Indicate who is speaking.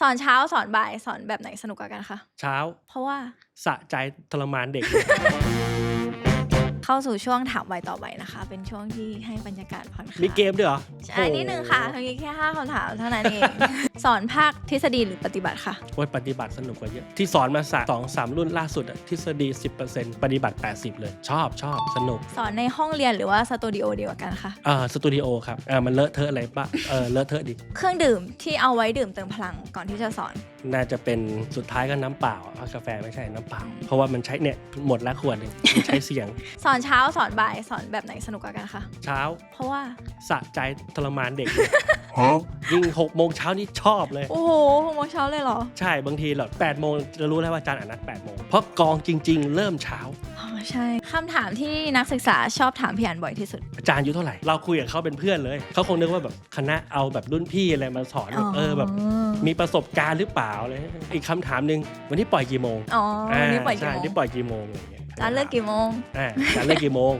Speaker 1: สอนเช้าสอนบ่ายสอนแบบไหนสนุกกว่ากันคะ
Speaker 2: เช้า
Speaker 1: เพราะว่า
Speaker 2: สะใจทรมานเด็ก
Speaker 1: เข้าสู่ช่วงถามไวต่อไวนะคะ เป็นช่วงที่ให้บรรยากาศผ่อนคลาย
Speaker 2: มีเกมด้วยเหรอ
Speaker 1: ใช่นิดนึงค่ะมีแค่ห้าคำถามเท่านั้นเอง สอนภาคทฤษฎีหรือปฏิบัติค่ะ
Speaker 2: โอ้ยปฏิบัติสนุกกว่าเยอะ ที่สอนมาสะสองสามรุ่นล่าสุดอะทฤษฎี 10%ปฏิบัติ 80 เลย ชอบชอบสนุก
Speaker 1: สอนในห้องเรียนหรือว่าสตูดิโอเดียวกันคะ
Speaker 2: เอ่อสตูดิโอครับเออมันเลอะเทอะอะไรปะเออเลอะเทอะดิ
Speaker 1: เครื่องดื่มที่เอาไว้ดื่มเติมพลังก่อนที่จะสอน
Speaker 2: น่าจะเป็นสุดท้ายก็น้ำเปล่าอะกาแฟไม่ใช่น้ำเปล่า เพราะว่ามันใช้เนี่ยหมดแล้วขวดหนึ่งมันใช้เสียง
Speaker 1: สอนเช้าสอนบ่ายสอนแบบไหนสนุกกว่ากันคะ
Speaker 2: เช้า
Speaker 1: เพราะว่า
Speaker 2: สะใจทรมานเด็กยิ่งหกโมงเช้านี่ชอบเลย
Speaker 1: โอ้โหหกโมงเช้าเลยเหรอ
Speaker 2: ใช่บางทีเราแปดโมงจะรู้แล้วว่าอาจารย์อ่านนัดแปดโมงเพราะกองจริง ๆ เริ่มเช้า
Speaker 1: อ๋อ ใช่คำถามที่นักศึกษาชอบถามพี่อันบ่อยที่สุด
Speaker 2: อาจารย์อายุเท่าไหร่ เราคุยกับเขาเป็นเพื่อนเลย เขาคงนึกว่าแบบคณะเอาแบบรุ่นพี่อะไรมาสอนแบบเออแบบ มีประสบการณ์หรือเปล่าอะไรอีกคำถามหนึ่งวันนี้ปล่อยกี่โมง
Speaker 1: อ๋อวันนี้ปล่อยกี่
Speaker 2: ใช่
Speaker 1: โมง
Speaker 2: นี่ปล่อยกี่โมงอะไรอย่างเงี้ย
Speaker 1: ร้านเลิกกี่โมง
Speaker 2: อ่าอาจารย์เลิกกี่โมง